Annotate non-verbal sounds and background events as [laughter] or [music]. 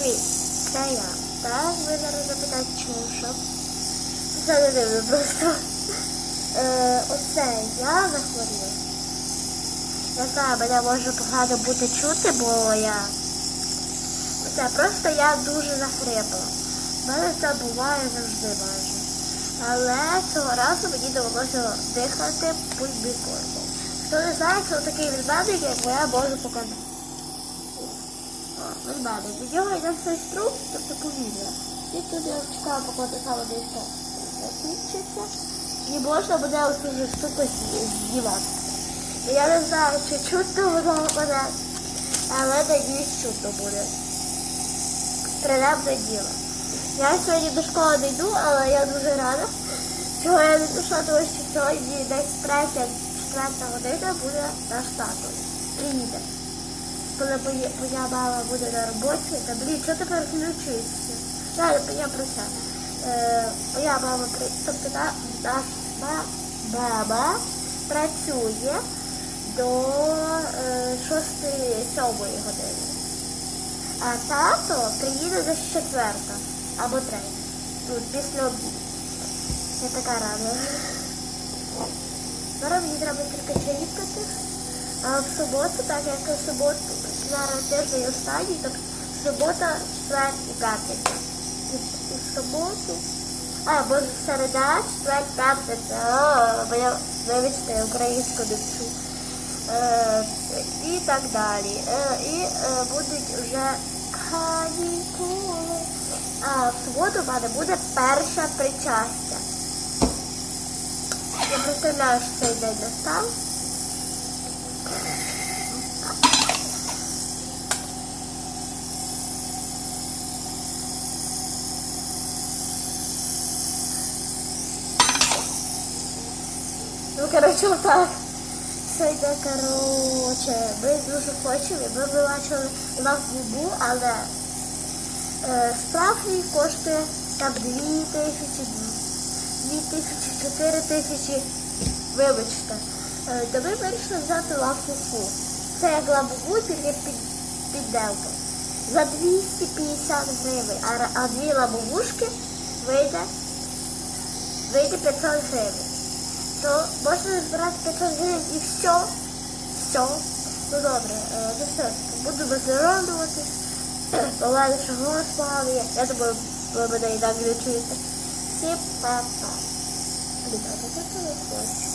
Привіт, це я. Так, ви зараз запитаєте, чому що? Це не дивно просто. Е, оце я захворіла. Я знаю, мене може погано бути чути, бо я. Це просто я дуже захрипла. У мене це буває завжди майже. Але цього разу мені довелося дихати пульбікормом. Хто не знає, це такий відбадник, як я можу показати. О, Відбадник. Йде цей струк, тобто повітря. І тут я чекаю, поки ти саме десь закінчиться. І можна буде оцю вже штуку знімати. Я не знаю, чи чутно воно мене, але надіюсь чутно буде. Принаймні діло. Я сьогодні до школи не йду, але я дуже рада. Чого я не пішла, тому що сьогодні десь третя, четверта година буде наш тато. Приїде. Коли моя- мама буде на роботі, та блін, що ти переключуєшся? Ладно, я про це. Е, моя мама при... тобто на, наш ма- мама працює до е, 6-7 години. А тато приїде десь четверта або третя. Тут після обіду. Я така рада. Зараз мені треба тільки чаїпати. А в суботу, так як в суботу зараз тиждень останній, то субота, четвер і п'ятниця. І, в суботу. А, боже, середа, четвер, п'ятниця. Бо я, вибачте, українську не. Е, і так далі. Е, і е, будуть вже канікули. А в суботу в мене буде перше причастя. Я представляю, що цей день настав. Ну, коротше, отак. Все йде, коротше, ми дуже хочемо. Ми б бачили лав бубу, але е, справжній коштує там 2 тисячі, 2 тисячі, 4 тисячі, вибачте. Е, то ми вирішили взяти лавку Це як лабубу, тільки під, підделка. За 250 гривень, а, а дві лабубушки вийде, вийде 500 гривень можна збирати 500 гривень і все. Все. Ну добре, е, ну все, буду виздоровлюватись. Ладно, [clears throat] що голос поганий. Я думаю, ви мене і так не чуєте. Всім па-па. Літайте, це